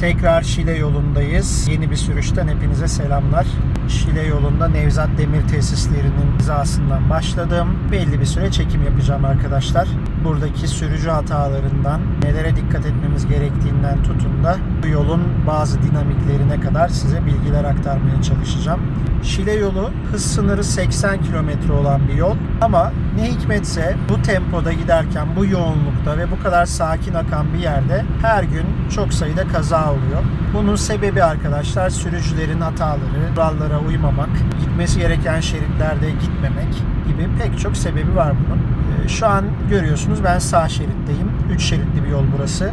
Tekrar Şile yolundayız. Yeni bir sürüşten hepinize selamlar. Şile yolunda Nevzat Demir Tesislerinin hizasından başladım. Belli bir süre çekim yapacağım arkadaşlar. Buradaki sürücü hatalarından, nelere dikkat etmemiz gerektiğinden tutun da bu yolun bazı dinamiklerine kadar size bilgiler aktarmaya çalışacağım. Şile yolu hız sınırı 80 km olan bir yol ama ne hikmetse bu tempoda giderken bu yoğunlukta ve bu kadar sakin akan bir yerde her gün çok sayıda kaza oluyor. Bunun sebebi arkadaşlar sürücülerin hataları, kurallara uymamak, gitmesi gereken şeritlerde gitmemek gibi pek çok sebebi var bunun. Ee, Şu an görüyorsunuz ben sağ şeritteyim. 3 şeritli bir yol burası.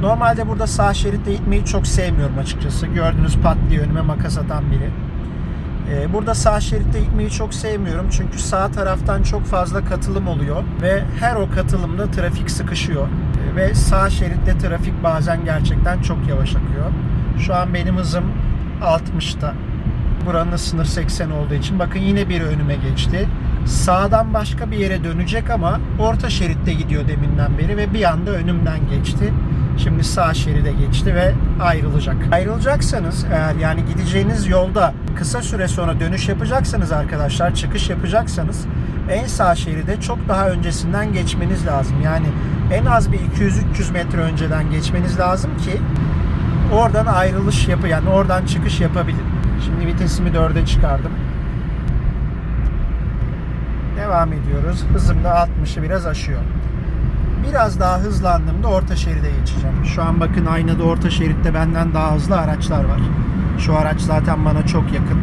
Normalde burada sağ şeritte gitmeyi çok sevmiyorum açıkçası. Gördüğünüz pat diye önüme makas atan biri. Ee, Burada sağ şeritte gitmeyi çok sevmiyorum çünkü sağ taraftan çok fazla katılım oluyor ve her o katılımda trafik sıkışıyor Ee, ve sağ şeritte trafik bazen gerçekten çok yavaş akıyor. Şu an benim hızım 60'ta. Buranın sınır 80 olduğu için bakın yine biri önüme geçti. Sağdan başka bir yere dönecek ama orta şeritte gidiyor deminden beri ve bir anda önümden geçti. Şimdi sağ şeride geçti ve ayrılacak. Ayrılacaksanız eğer yani gideceğiniz yolda kısa süre sonra dönüş yapacaksanız arkadaşlar, çıkış yapacaksanız en sağ şeride çok daha öncesinden geçmeniz lazım. Yani en az bir 200-300 metre önceden geçmeniz lazım ki oradan ayrılış yapı yani oradan çıkış yapabilin. Şimdi vitesimi 4'e çıkardım. Devam ediyoruz. Hızım da 60'ı biraz aşıyor. Biraz daha hızlandığımda orta şeride geçeceğim. Şu an bakın aynada orta şeritte benden daha hızlı araçlar var. Şu araç zaten bana çok yakın.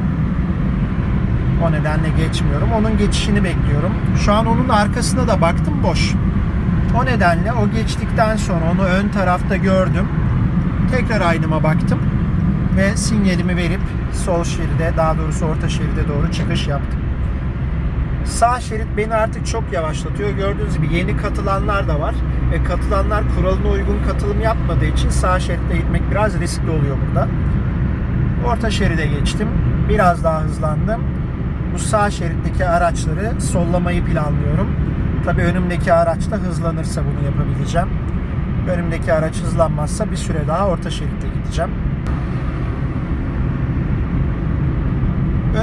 O nedenle geçmiyorum. Onun geçişini bekliyorum. Şu an onun arkasına da baktım boş. O nedenle o geçtikten sonra onu ön tarafta gördüm. Tekrar aynıma baktım ve sinyalimi verip sol şeride daha doğrusu orta şeride doğru çıkış yaptım. Sağ şerit beni artık çok yavaşlatıyor. Gördüğünüz gibi yeni katılanlar da var. Ve katılanlar kuralına uygun katılım yapmadığı için sağ şeritte gitmek biraz riskli oluyor burada. Orta şeride geçtim. Biraz daha hızlandım. Bu sağ şeritteki araçları sollamayı planlıyorum. Tabii önümdeki araç da hızlanırsa bunu yapabileceğim. Önümdeki araç hızlanmazsa bir süre daha orta şeritte gideceğim.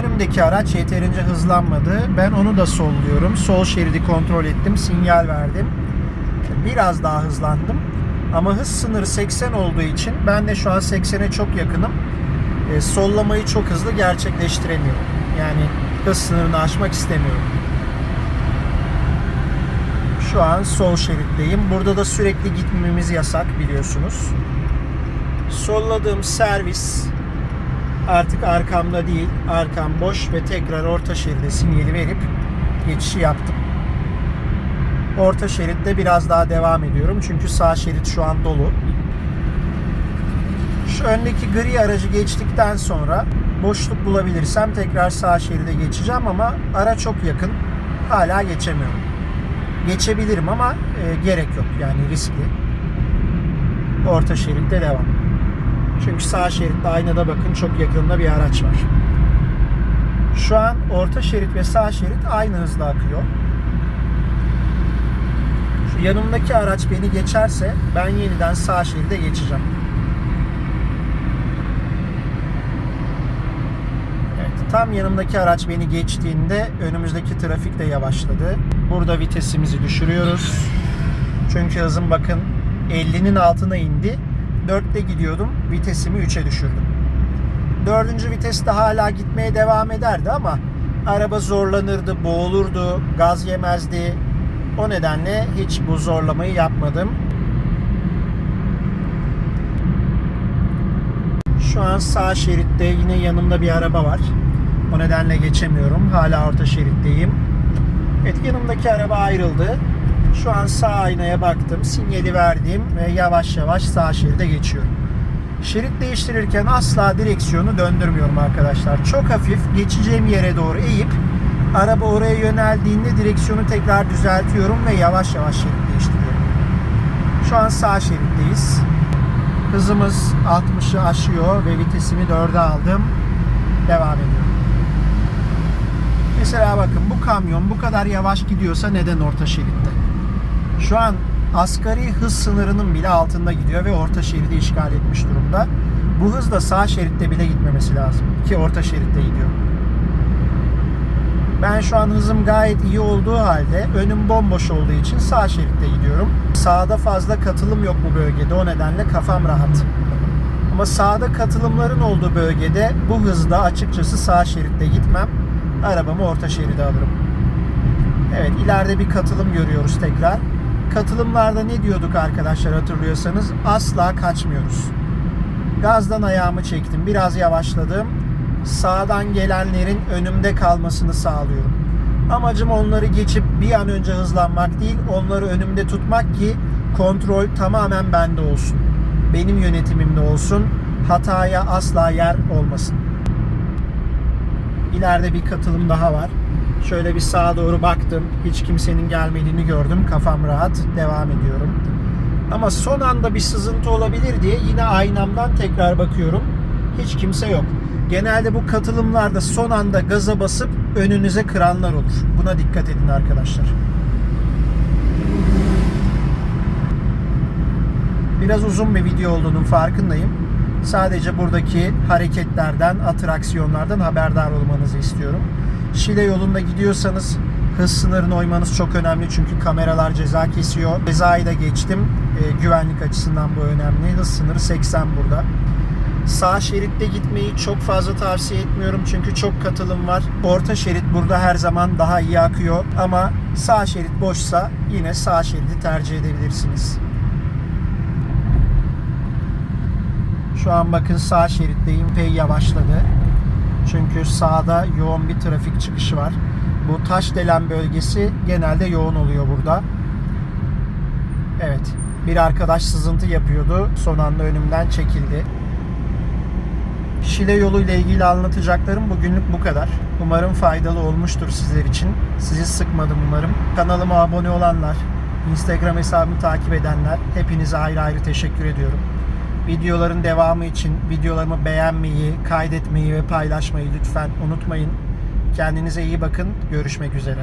Önümdeki araç yeterince hızlanmadı. Ben onu da solluyorum. Sol şeridi kontrol ettim. Sinyal verdim. Biraz daha hızlandım. Ama hız sınırı 80 olduğu için ben de şu an 80'e çok yakınım. E, sollamayı çok hızlı gerçekleştiremiyorum. Yani hız sınırını aşmak istemiyorum. Şu an sol şeritteyim. Burada da sürekli gitmemiz yasak biliyorsunuz. Solladığım servis artık arkamda değil, arkam boş ve tekrar orta şeride sinyali verip geçişi yaptım. Orta şeritte biraz daha devam ediyorum çünkü sağ şerit şu an dolu. Şu öndeki gri aracı geçtikten sonra boşluk bulabilirsem tekrar sağ şeride geçeceğim ama ara çok yakın. Hala geçemiyorum. Geçebilirim ama e, gerek yok yani riskli. Orta şeritte devam. Çünkü sağ şeritte aynada bakın çok yakında bir araç var. Şu an orta şerit ve sağ şerit aynı hızla akıyor. Şu yanımdaki araç beni geçerse ben yeniden sağ şeride geçeceğim. Evet, tam yanımdaki araç beni geçtiğinde önümüzdeki trafik de yavaşladı. Burada vitesimizi düşürüyoruz. Çünkü hızım bakın 50'nin altına indi. 4'te gidiyordum. Vitesimi 3'e düşürdüm. Dördüncü viteste hala gitmeye devam ederdi ama araba zorlanırdı, boğulurdu, gaz yemezdi. O nedenle hiç bu zorlamayı yapmadım. Şu an sağ şeritte yine yanımda bir araba var. O nedenle geçemiyorum. Hala orta şeritteyim. Evet yanımdaki araba ayrıldı. Şu an sağ aynaya baktım. Sinyali verdim ve yavaş yavaş sağ şeride geçiyorum. Şerit değiştirirken asla direksiyonu döndürmüyorum arkadaşlar. Çok hafif geçeceğim yere doğru eğip araba oraya yöneldiğinde direksiyonu tekrar düzeltiyorum ve yavaş yavaş şerit değiştiriyorum. Şu an sağ şeritteyiz. Hızımız 60'ı aşıyor ve vitesimi 4'e aldım. Devam ediyorum. Mesela bakın bu kamyon bu kadar yavaş gidiyorsa neden orta şeritte? Şu an asgari hız sınırının bile altında gidiyor ve orta şeridi işgal etmiş durumda. Bu hızla sağ şeritte bile gitmemesi lazım ki orta şeritte gidiyor. Ben şu an hızım gayet iyi olduğu halde önüm bomboş olduğu için sağ şeritte gidiyorum. Sağda fazla katılım yok bu bölgede o nedenle kafam rahat. Ama sağda katılımların olduğu bölgede bu hızda açıkçası sağ şeritte gitmem. Arabamı orta şeride alırım. Evet ileride bir katılım görüyoruz tekrar. Katılımlarda ne diyorduk arkadaşlar hatırlıyorsanız asla kaçmıyoruz. Gazdan ayağımı çektim. Biraz yavaşladım. Sağdan gelenlerin önümde kalmasını sağlıyorum. Amacım onları geçip bir an önce hızlanmak değil, onları önümde tutmak ki kontrol tamamen bende olsun. Benim yönetimimde olsun. Hataya asla yer olmasın. İleride bir katılım daha var. Şöyle bir sağa doğru baktım. Hiç kimsenin gelmediğini gördüm. Kafam rahat. Devam ediyorum. Ama son anda bir sızıntı olabilir diye yine aynamdan tekrar bakıyorum. Hiç kimse yok. Genelde bu katılımlarda son anda gaza basıp önünüze kıranlar olur. Buna dikkat edin arkadaşlar. Biraz uzun bir video olduğunun farkındayım. Sadece buradaki hareketlerden, atraksiyonlardan haberdar olmanızı istiyorum. Şile yolunda gidiyorsanız hız sınırını oymanız çok önemli çünkü kameralar ceza kesiyor. Cezayı da geçtim. E, güvenlik açısından bu önemli. Hız sınırı 80 burada. Sağ şeritte gitmeyi çok fazla tavsiye etmiyorum çünkü çok katılım var. Orta şerit burada her zaman daha iyi akıyor ama sağ şerit boşsa yine sağ şeridi tercih edebilirsiniz. Şu an bakın sağ şeritteyim. Epey yavaşladı. Çünkü sağda yoğun bir trafik çıkışı var. Bu Taşdelen bölgesi genelde yoğun oluyor burada. Evet. Bir arkadaş sızıntı yapıyordu. Son anda önümden çekildi. Şile yolu ile ilgili anlatacaklarım bugünlük bu kadar. Umarım faydalı olmuştur sizler için. Sizi sıkmadım umarım. Kanalıma abone olanlar, Instagram hesabımı takip edenler hepinize ayrı ayrı teşekkür ediyorum. Videoların devamı için videolarımı beğenmeyi, kaydetmeyi ve paylaşmayı lütfen unutmayın. Kendinize iyi bakın. Görüşmek üzere.